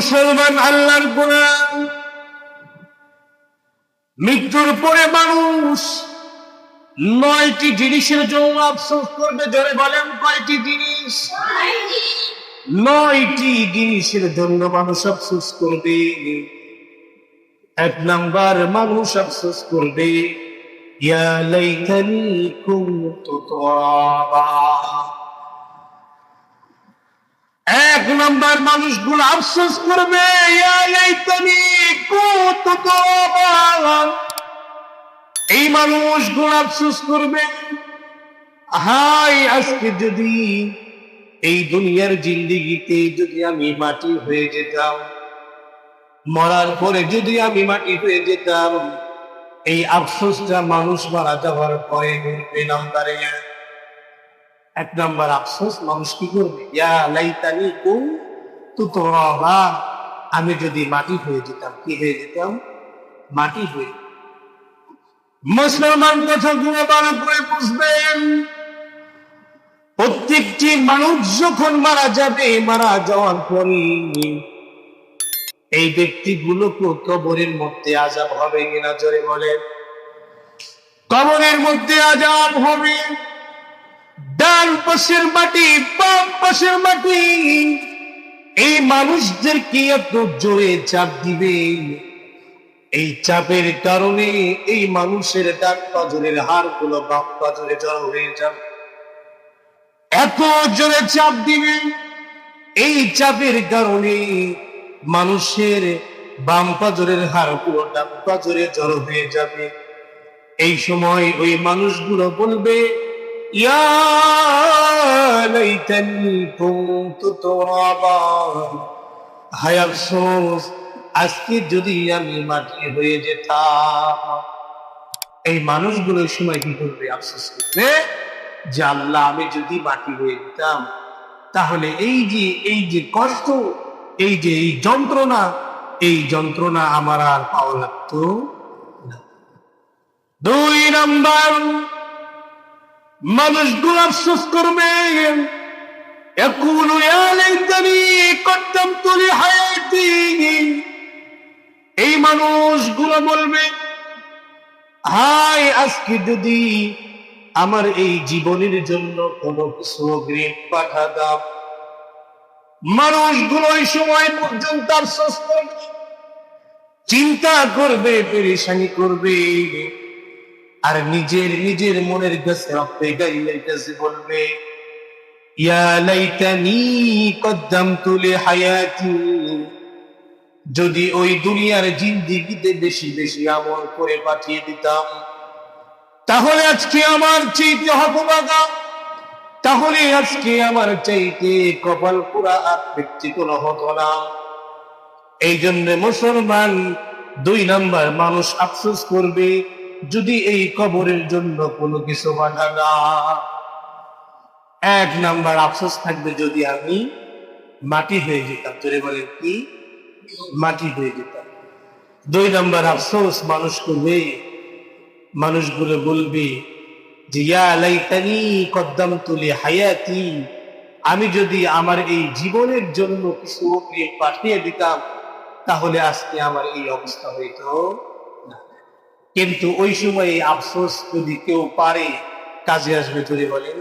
মুসলমান আল্লাহর গোলাম। মৃত্যুর পরে মানুষ নয়টি জিনিসের জন্য আফসোস করবে, জোরে বলেন কয়টি জিনিস? নয়টি জিনিসের জন্য মানুষ আফসোস করবে। এক নাম্বার, মানুষ আফসোস করবে, ইয়া লাইতানি কুনতু তুরাবা এক নাম্বার মানুষগুলো আফসোস করবে, এই মানুষগুলো আফসোস করবে হাই আজকে যদি এই দুনিয়ার জিন্দিগিতে যদি আমি মাটি হয়ে যেতাম, মরার পরে যদি আমি মাটি হয়ে যেতাম, এই আফসোসটা মানুষ মারা যাওয়ার পরে ঘুরবে নাম্বারে এক। নাম্বার আফসোস, মানুষ কি করবে? ইয়া লাইতানি কু তু তোরা আমি যদি মাটি হয়ে যেতাম, কি হয়ে যেতাম? মাটি হয়ে। মুসলমান কথাগুলো ভালো করে বুঝবেন প্রত্যেকটি মানুষ যখন মারা যাবে, মারা যাওয়ার পরে এই ব্যক্তিগুলোকে কবরের মধ্যে আজাব হবে কিনা জোরে বলেন। কবরের মধ্যে আজাব হবে। ডান পাশের মাটি, বাম পাশের মাটি। এই মানুষদেরকে এত জোরে চাপ দিবে? এই চাপের কারণে এই মানুষের ডান পাজরের হাড়গুলো বাম পাজরে জড়ো হয়ে যাবে। এত জোরে চাপ দিবে, এই চাপের কারণে মানুষের বাম পাজরের হাড় পুরো ডান পাজরে জড়ো হয়ে যাবে। এই সময় ওই মানুষগুলো বলবে ইয়া লাইতানি কুনতু তুরাবা। হায় আফসোস, আজকে যদি আমি মাটি হয়ে যেতাম। এই মানুষগুলো সময় কি করবে আফসোস করবে? যে আল্লাহ, আমি যদি মাটি হয়ে যেতাম, তাহলে এই যে এই যে কষ্ট, এই যে, এই যন্ত্রণা এই যন্ত্রণা আমার আর পাওয়া লাগতো না। দুই নাম্বার মানুষগুলো আফসোস করবে। এই মানুষগুলো বলবে হাই আজকে যদি আমার এই জীবনের জন্য কোন কিছু অগ্রিম পাঠা দাও। মানুষগুলো ওই সময় পর্যন্ত আফসোস করবে, চিন্তা করবে, পেরেশানি করবে। আর নিজের নিজের মনের কাছে রক্তে গাইলের কাছে বলবে? যদি ওই দুনিয়ার জিন্দিগিতে বেশি বেশি আমল করে পাঠিয়ে দিতাম, তাহলে আজকে আমার চাইতে হতবাগা তাহলে আজকে আমার চাইতে কপাল পুরা আর ব্যক্তি কোনো হতো না। এই জন্য মুসলমান দুই নাম্বার মানুষ আফসোস করবে। যদি এই কবরের জন্য কোনো কিছু বাধা না এক নাম্বার আফসোস থাকবে যদি আমি মাটি হয়ে যেতাম। তোরে বলে কি? মাটি হয়ে যেতাম। দুই নাম্বার আফসোস, মানুষ করবে, মানুষগুলো বলবে যে, ইয়া লাইতানি কদ্দাম তুলি হায়াতি আমি যদি আমার এই জীবনের জন্য কিছু পাঠিয়ে দিতাম, তাহলে আজকে আমার এই অবস্থা হইতো। কিন্তু ওই সময় আফসোস যদি কেউ পারে কাজে আসবে তৈরি বলেন।